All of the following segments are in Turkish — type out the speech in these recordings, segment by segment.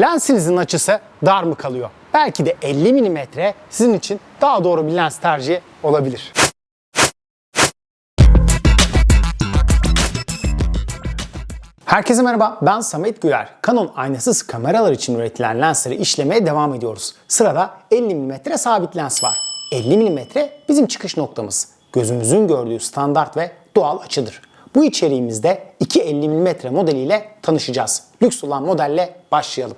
Lensinizin açısı dar mı kalıyor? Belki de 50 mm sizin için daha doğru bir lens tercihi olabilir. Herkese merhaba, ben Samet Güler. Canon aynasız kameralar için üretilen lensleri işlemeye devam ediyoruz. Sırada 50 mm sabit lens var. 50 mm bizim çıkış noktamız. Gözümüzün gördüğü standart ve doğal açıdır. Bu içeriğimizde iki 50 mm modeliyle tanışacağız. Lüks olan modelle başlayalım.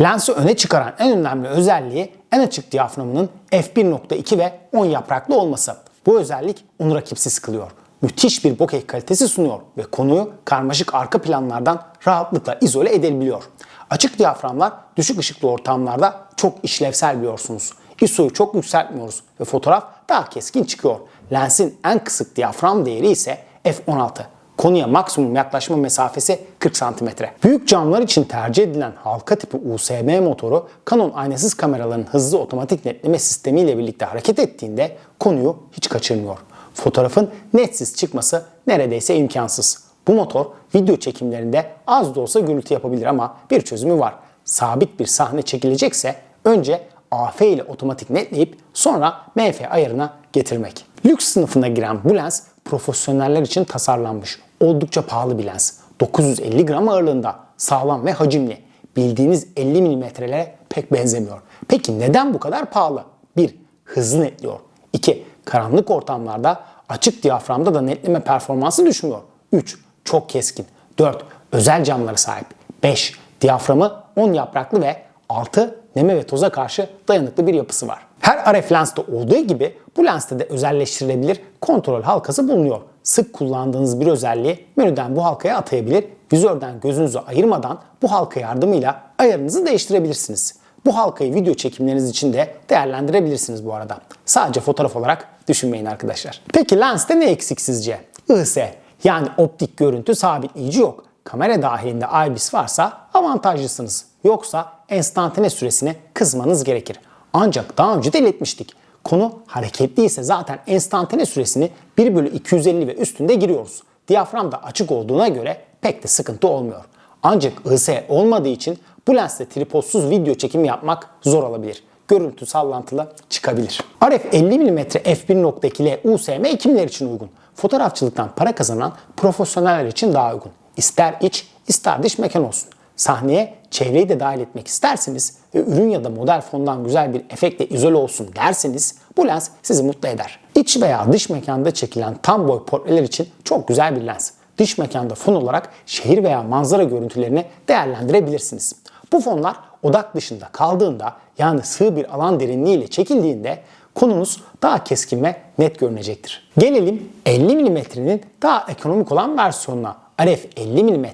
Lensi öne çıkaran en önemli özelliği en açık diyaframının f1.2 ve 10 yapraklı olması. Bu özellik onu rakipsiz kılıyor. Müthiş bir bokeh kalitesi sunuyor ve konuyu karmaşık arka planlardan rahatlıkla izole edebiliyor. Açık diyaframlar düşük ışıklı ortamlarda çok işlevsel biliyorsunuz. ISO'yu çok yükseltmiyoruz ve fotoğraf daha keskin çıkıyor. Lensin en kısık diyafram değeri ise f16 konuya maksimum yaklaşma mesafesi 40 cm. Büyük camlar için tercih edilen halka tipi USB motoru Canon aynasız kameraların hızlı otomatik netleme sistemiyle birlikte hareket ettiğinde konuyu hiç kaçırmıyor. Fotoğrafın netsiz çıkması neredeyse imkansız. Bu motor video çekimlerinde az da olsa gürültü yapabilir ama bir çözümü var. Sabit bir sahne çekilecekse önce AF ile otomatik netleyip sonra MF ayarına getirmek. Lüks sınıfına giren bu lens profesyoneller için tasarlanmış. Oldukça pahalı bir lens. 950 gram ağırlığında, sağlam ve hacimli. Bildiğiniz 50 milimetrelere pek benzemiyor. Peki neden bu kadar pahalı? 1. Hızlı netliyor. 2. Karanlık ortamlarda açık diyaframda da netleme performansı düşmüyor. 3. Çok keskin. 4. Özel camlara sahip. 5. Diyaframı 10 yapraklı ve 6. Neme ve toza karşı dayanıklı bir yapısı var. Her RF lenste olduğu gibi bu lenste de özelleştirilebilir kontrol halkası bulunuyor. Sık kullandığınız bir özelliği menüden bu halkaya atayabilir, vizörden gözünüzü ayırmadan bu halka yardımıyla ayarınızı değiştirebilirsiniz. Bu halkayı video çekimleriniz için de değerlendirebilirsiniz bu arada. Sadece fotoğraf olarak düşünmeyin arkadaşlar. Peki lenste ne eksik sizce? IS yani optik görüntü sabitleyici yok. Kamera dahilinde IBIS varsa avantajlısınız. Yoksa enstantane süresini kızmanız gerekir. Ancak daha önce de iletmiştik. Konu hareketli ise zaten enstantane süresini 1 bölü 250 ve üstünde giriyoruz. Diyafram da açık olduğuna göre pek de sıkıntı olmuyor. Ancak IS olmadığı için bu lensle tripodsuz video çekimi yapmak zor olabilir. Görüntü sallantılı çıkabilir. RF 50 mm f1.2L USM kimler için uygun? Fotoğrafçılıktan para kazanan profesyoneller için daha uygun. İster iç ister dış mekan olsun. Sahneye çevreyi de dahil etmek isterseniz ve ürün ya da model fondan güzel bir efektle izole olsun derseniz bu lens sizi mutlu eder. İç veya dış mekanda çekilen tam boy portreler için çok güzel bir lens. Dış mekanda fon olarak şehir veya manzara görüntülerini değerlendirebilirsiniz. Bu fonlar odak dışında kaldığında yani sığ bir alan derinliğiyle çekildiğinde konunuz daha keskin ve net görünecektir. Gelelim 50 mm'nin daha ekonomik olan versiyonuna. RF 50 mm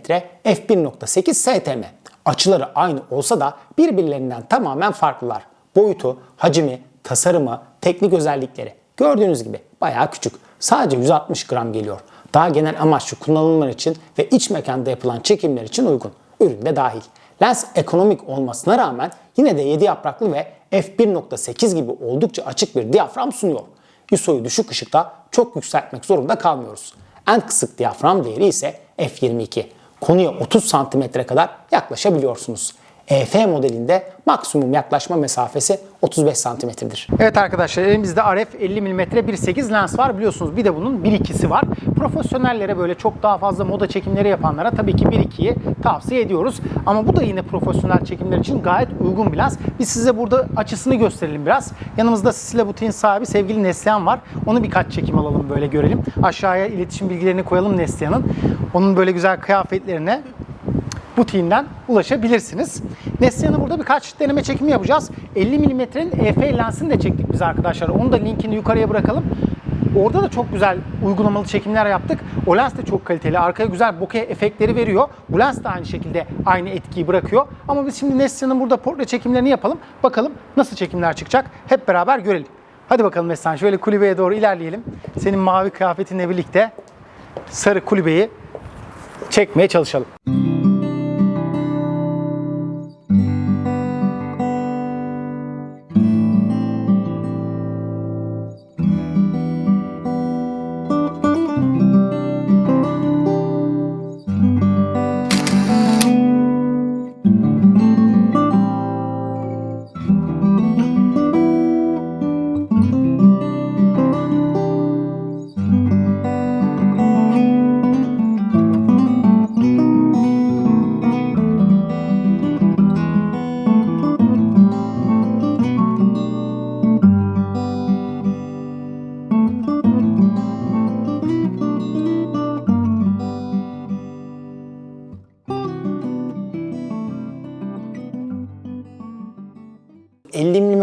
f1.8 STM. Açıları aynı olsa da birbirlerinden tamamen farklılar. Boyutu, hacmi, tasarımı, teknik özellikleri. Gördüğünüz gibi bayağı küçük. Sadece 160 gram geliyor. Daha genel amaçlı kullanımlar için ve iç mekanda yapılan çekimler için uygun. Ürün de dahil. Lens ekonomik olmasına rağmen yine de 7 yapraklı ve f1.8 gibi oldukça açık bir diyafram sunuyor. ISO'yu düşük ışıkta çok yükseltmek zorunda kalmıyoruz. En kısık diyafram değeri ise f22. Konuya 30 cm'e kadar yaklaşabiliyorsunuz. EF modelinde maksimum yaklaşma mesafesi 35 santimetredir. Evet arkadaşlar elimizde RF 50 mm 1.8 lens var. Biliyorsunuz bir de bunun 1.2'si var. Profesyonellere böyle çok daha fazla moda çekimleri yapanlara tabii ki 1.2'yi tavsiye ediyoruz. Ama bu da yine profesyonel çekimler için gayet uygun bir lens. Biz size burada açısını gösterelim biraz. Yanımızda Sisile Butiğin sahibi sevgili Neslihan var. Onu birkaç çekim alalım böyle görelim. Aşağıya iletişim bilgilerini koyalım Neslihan'ın. Onun böyle güzel kıyafetlerine butiğinden ulaşabilirsiniz. Neslihan'a burada birkaç deneme çekimi yapacağız. 50 mm'nin EF lensini de çektik biz arkadaşlar. Onu da linkini yukarıya bırakalım. Orada da çok güzel uygulamalı çekimler yaptık. O lens de çok kaliteli. Arkaya güzel bokeh efektleri veriyor. Bu lens de aynı şekilde aynı etkiyi bırakıyor. Ama biz şimdi Neslihan'ın burada portre çekimlerini yapalım. Bakalım nasıl çekimler çıkacak. Hep beraber görelim. Hadi bakalım Neslihan şöyle kulübeye doğru ilerleyelim. Senin mavi kıyafetinle birlikte sarı kulübeyi çekmeye çalışalım. 50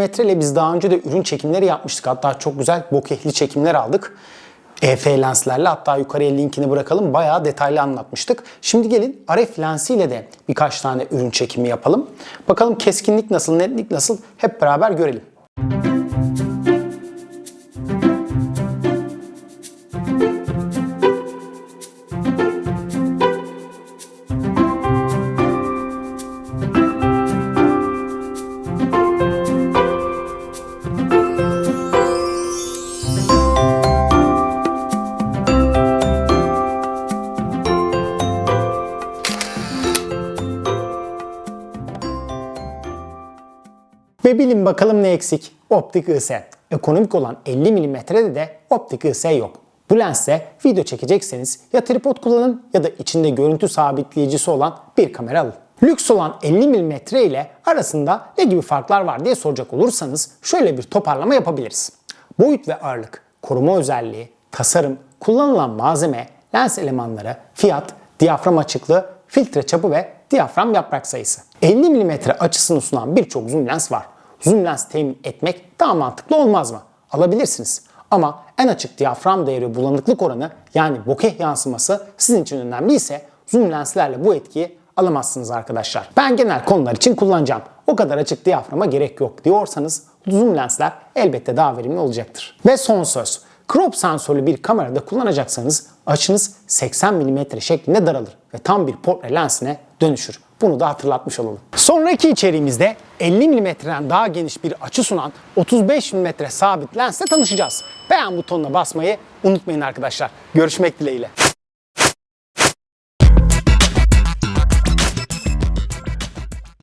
ile biz daha önce de ürün çekimleri yapmıştık. Hatta çok güzel bokehli çekimler aldık. EF lenslerle hatta yukarıya linkini bırakalım. Bayağı detaylı anlatmıştık. Şimdi gelin RF lensiyle de birkaç tane ürün çekimi yapalım. Bakalım keskinlik nasıl, netlik nasıl hep beraber görelim. Ve bilin bakalım ne eksik? Optik IS. Ekonomik olan 50 mm'de de optik IS yok. Bu lense video çekecekseniz ya tripod kullanın ya da içinde görüntü sabitleyicisi olan bir kamera alın. Lüks olan 50 mm ile arasında ne gibi farklar var diye soracak olursanız şöyle bir toparlama yapabiliriz. Boyut ve ağırlık, koruma özelliği, tasarım, kullanılan malzeme, lens elemanları, fiyat, diyafram açıklığı, filtre çapı ve diyafram yaprak sayısı. 50 mm açısını sunan birçok zoom lens var. Zoom lens temin etmek daha mantıklı olmaz mı? Alabilirsiniz. Ama en açık diyafram değeri ve bulanıklık oranı yani bokeh yansıması sizin için önemliyse zoom lenslerle bu etkiyi alamazsınız arkadaşlar. Ben genel konular için kullanacağım. O kadar açık diyaframa gerek yok diyorsanız zoom lensler elbette daha verimli olacaktır. Ve son söz. Crop sensörlü bir kamerada kullanacaksanız açınız 80 mm şeklinde daralır ve tam bir portre lensine dönüşür. Bunu da hatırlatmış olalım. Sonraki içeriğimizde 50 mm'den daha geniş bir açı sunan 35 mm sabit lensle tanışacağız. Beğen butonuna basmayı unutmayın arkadaşlar. Görüşmek dileğiyle.